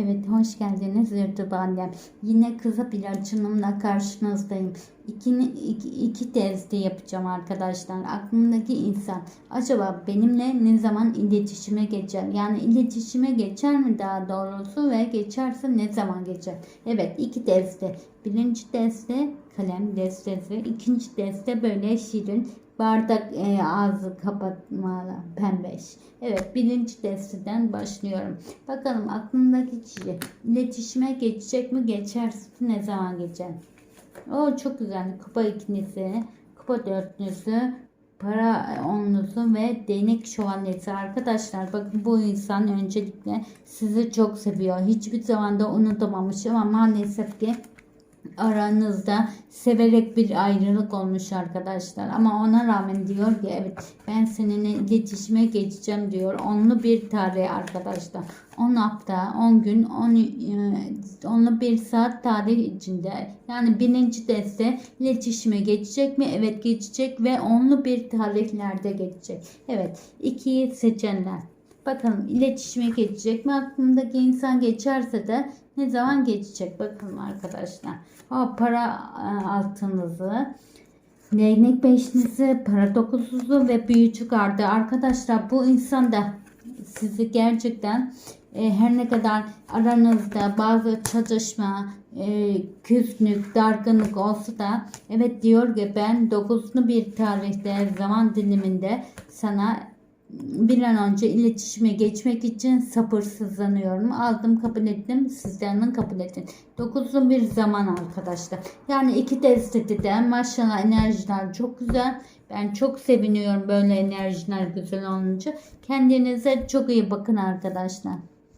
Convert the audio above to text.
Evet hoş geldiniz YouTube annem. Yine kısa bir açılımla karşınızdayım. İki, iki, iki tezde yapacağım arkadaşlar. Aklımdaki insan acaba benimle ne zaman iletişime geçer? Yani iletişime geçer mi daha doğrusu ve geçerse ne zaman geçer? Evet iki tezde. Birinci tezde kalem destesi. ikinci tezde böyle şirin bardak e, ağzı kapatmalı pembeş. Evet birinci testiden başlıyorum. Bakalım aklımdaki kişi iletişime geçecek mi geçerse ne zaman geçer? O çok güzel. Kupa ikilisi, kupa dörtlüsü, para onlusu ve değnek şövalyesi. Arkadaşlar bakın bu insan öncelikle sizi çok seviyor. Hiçbir zaman da unutamamış ama maalesef ki aranızda severek bir ayrılık olmuş arkadaşlar. Ama ona rağmen diyor ki evet ben seninle iletişime geçeceğim diyor. Onlu bir tarih arkadaşlar. 10 hafta, 10 gün, 10 e, onlu bir saat tarih içinde. Yani birinci deste iletişime geçecek mi? Evet geçecek ve onlu bir tarihlerde geçecek. Evet ikiyi seçenler. Bakalım iletişime geçecek mi? Aklımdaki insan geçerse de ne zaman geçecek? Bakalım arkadaşlar. O para e, altınızı, değnek beşlisi, para dokuzuzu ve büyücü kartı. Arkadaşlar bu insan da sizi gerçekten e, her ne kadar aranızda bazı çatışma, e, küslük, dargınlık olsa da evet diyor ki ben dokuzlu bir tarihte zaman diliminde sana bir an önce iletişime geçmek için sabırsızlanıyorum. Aldım kabul ettim. Sizden kabul edin. Dokuzun bir zaman arkadaşlar. Yani iki destede de maşallah enerjiler çok güzel. Ben çok seviniyorum böyle enerjiler güzel olunca. Kendinize çok iyi bakın arkadaşlar.